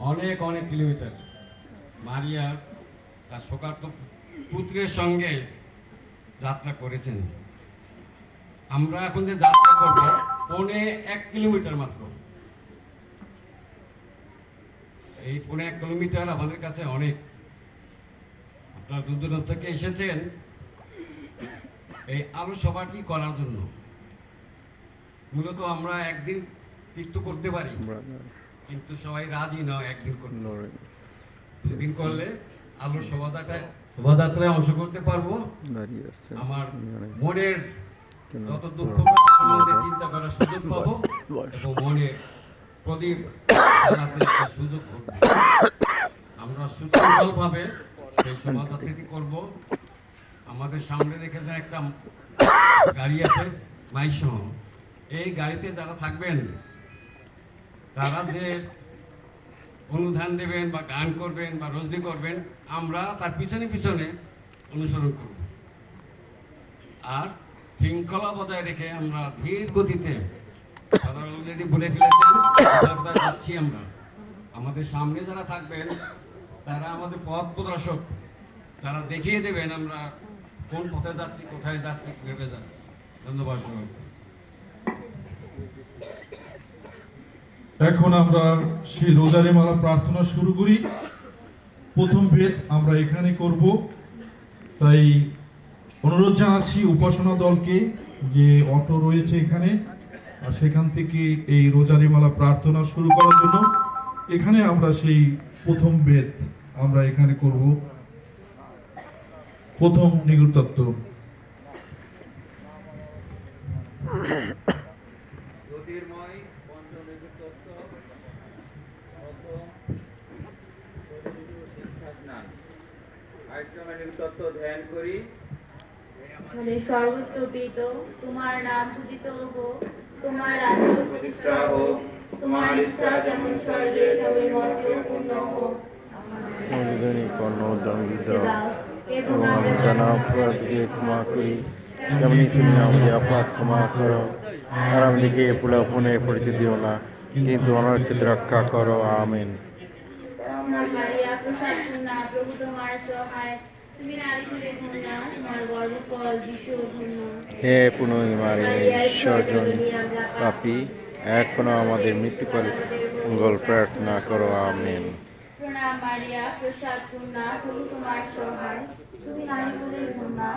অনেক অনেক কিলোমিটার মারিয়া তার শোকার্ত পুত্রের সঙ্গে যাত্রা করেছেন। আমরা এখন যে যাত্রা করব, পৌনে এক কিলোমিটার মাত্র। এই পৌনে এক কিলোমিটার আমাদের কাছে অনেক। আপনারা দূর দূরান্ত থেকে এসেছেন এই আলু সভাটি করার জন্য। মূলত আমরা একদিন তীর্থ করতে পারি। কিন্তু সবাই রাজি নয় একদিন Lawrence. দুদিন করলে আলুর শোভাযাত্রায় শোভাযাত্রায় অংশ করতে পারব। আমার মানে মনের যত দুঃখ সম্বন্ধে চিন্তা করার সুযোগ পাবো। এবং মনে প্রদীপ সুযোগ করব। আমরা সুশৃঙ্খলভাবে সেই শোভাযাত্রাটি করব। আমাদের সামনে রেখেছেন একটা গাড়ি আছে মাইসহ এই গাড়িতে যারা থাকবেন তারা যে অনুদান দেবেন বা গান করবেন বা রজনি করবেন, আমরা তার পিছনে পিছনে অনুসরণ করব। আর শৃঙ্খলা বজায় রেখে আমরা ধীর গতিতে তারা অলরেডি বলে ফেলেছেন যাচ্ছি আমরা। আমাদের সামনে যারা থাকবেন, তারা আমাদের পথ প্রদর্শক, তারা দেখিয়ে দেবেন আমরা কোন পথে যাচ্ছি, কোথায় যাচ্ছি ভেবে যাচ্ছি। ধন্যবাদ সবাইকে। এখন আমরা সেই রোজারি মালা প্রার্থনা শুরু করি। প্রথম ভেদ আমরা এখানে করব। তাই অনুরোধ জানাচ্ছি উপাসনা দলকে যে অটো রয়েছে এখানে, আর সেখান থেকে এই রোজারি মালা প্রার্থনা শুরু করার জন্য। এখানে আমরা সেই প্রথম বেদ আমরা এখানে করব। প্রথম নিগুরতত্ত্ব। জ্যোতির্ময় তত্ত্ব ধ্যান করি। মানে তোমার নাম পূজিত হোক তোমার রাজ্য প্রতিষ্ঠা হোক তোমার ইচ্ছা যেমন স্বর্গে তেমন মর্তেও পূর্ণ হোক অনুদানী কর্ণ দণ্ডিত দাও এবং এবং আমরা আমরা জানা। অপরাধকে ক্ষমা করি। তেমনি তুমি আমাদের অপরাধ ক্ষমা করো আর আমাদেরকে পুনঃ পড়িতে দিও না, কিন্তু অনর্থিত রক্ষা করো, আমিন। হে পুনঃ মারে ঈশ্বর পাপি, এখনও আমাদের মৃত্যুকালে মঙ্গল প্রার্থনা করো, আমিন। প্রসাদ তোমার সহায়। তুমি নারী তোমার